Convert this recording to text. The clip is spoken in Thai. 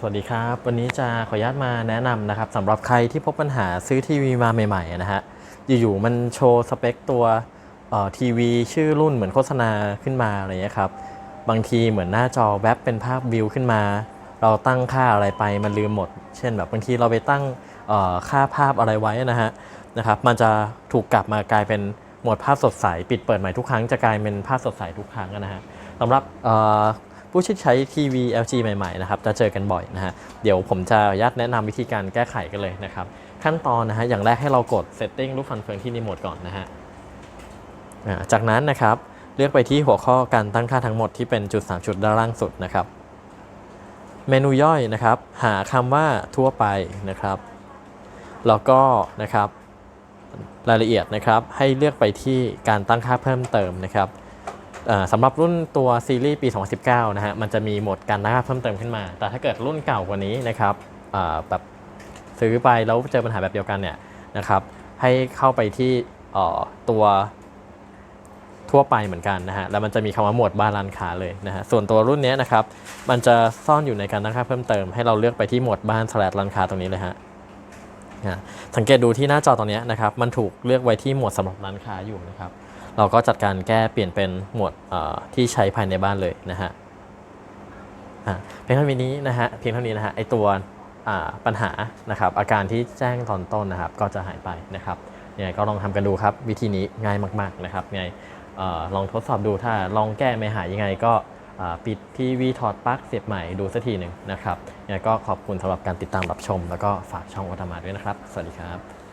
สวัสดีครับ วันนี้จะขออนุญาตมาแนะนำนะครับสำหรับใครที่พบปัญหาซื้อทีวีมาใหม่ๆนะฮะอยู่ๆมันโชว์สเปคตัวทีวีชื่อรุ่นเหมือนโฆษณาขึ้นมาอะไรเงี้ยครับบางทีเหมือนหน้าจอแวบเป็นภาพวิวขึ้นมา เราตั้งค่าอะไรไปมันลืมหมด เช่นแบบบางทีเราไปตั้งค่าภาพอะไรไว้นะฮะนะครับมันจะถูกกลับมากลายเป็นหมดภาพสดใส ปิดเปิดใหม่ทุกครั้งจะกลายเป็นภาพสดใสทุกครั้งนะฮะสำหรับ ผู้ที่ใช้ทีวี LG ใหม่ๆนะครับจะเจอกันบ่อยนะฮะเดี๋ยวผมจะอนุญาตแนะนำวิธีการแก้ไขกันเลยนะครับขั้นตอนนะฮะอย่างแรกให้เรากด Setting รูปฟันเฟืองที่รีโมทก่อนนะฮะจากนั้นนะครับเลือกไปที่หัวข้อการตั้งค่าทั้งหมดที่เป็นจุด 3 จุดด้านล่างสุดนะครับ เมนูย่อยนะครับ หาคำว่าทั่วไปนะครับ แล้วก็นะครับรายละเอียดนะครับให้เลือกไปที่การตั้งค่าเพิ่มเติมนะครับ สำหรับรุ่นตัวซีรีส์ปี 2019 นะฮะ มันจะมีโหมดการตั้งค่าเพิ่มเติมขึ้นมา แต่ถ้าเกิดรุ่นเก่ากว่านี้นะครับแบบซื้อไปแล้วเจอปัญหาแบบเดียวกันเนี่ยนะครับ ให้เข้าไปที่ตัวทั่วไปเหมือนกันนะฮะ แล้วมันจะมีคำว่าโหมดบ้านร้านค้าเลยนะฮะ ส่วนตัวรุ่นนี้นะครับ มันจะซ่อนอยู่ในการตั้งค่าเพิ่มเติม ให้เราเลือกไปที่โหมดบ้านสลัดร้านค้าตรงนี้เลยฮะอะสังเกตดูที่หน้าจอตรงนี้นะครับ มันถูกเลือกไว้ที่โหมดสำหรับร้านค้าอยู่นะครับ เราก็จัดการแก้เปลี่ยนเป็นหมวดที่ใช้ภายในบ้านเลยนะฮะเพียงเท่านี้นะฮะเพียงเท่านี้นะฮะไอตัวปัญหานะครับอาการที่แจ้งตอนต้นนะครับก็จะหายไปนะครับยังไงก็ลองทำกันดูครับ วิธีนี้ง่ายมาก ๆนะครับยังไงลองทดสอบดูถ้าลองแก้ไม่หายยังไงก็ปิดทีวีถอดปลั๊กเสียบใหม่ดูสักทีหนึ่งนะครับยังไงก็ขอบคุณสำหรับการติดตามรับชม แล้วก็ฝากช่องวัตมาด้วยนะครับ สวัสดีครับ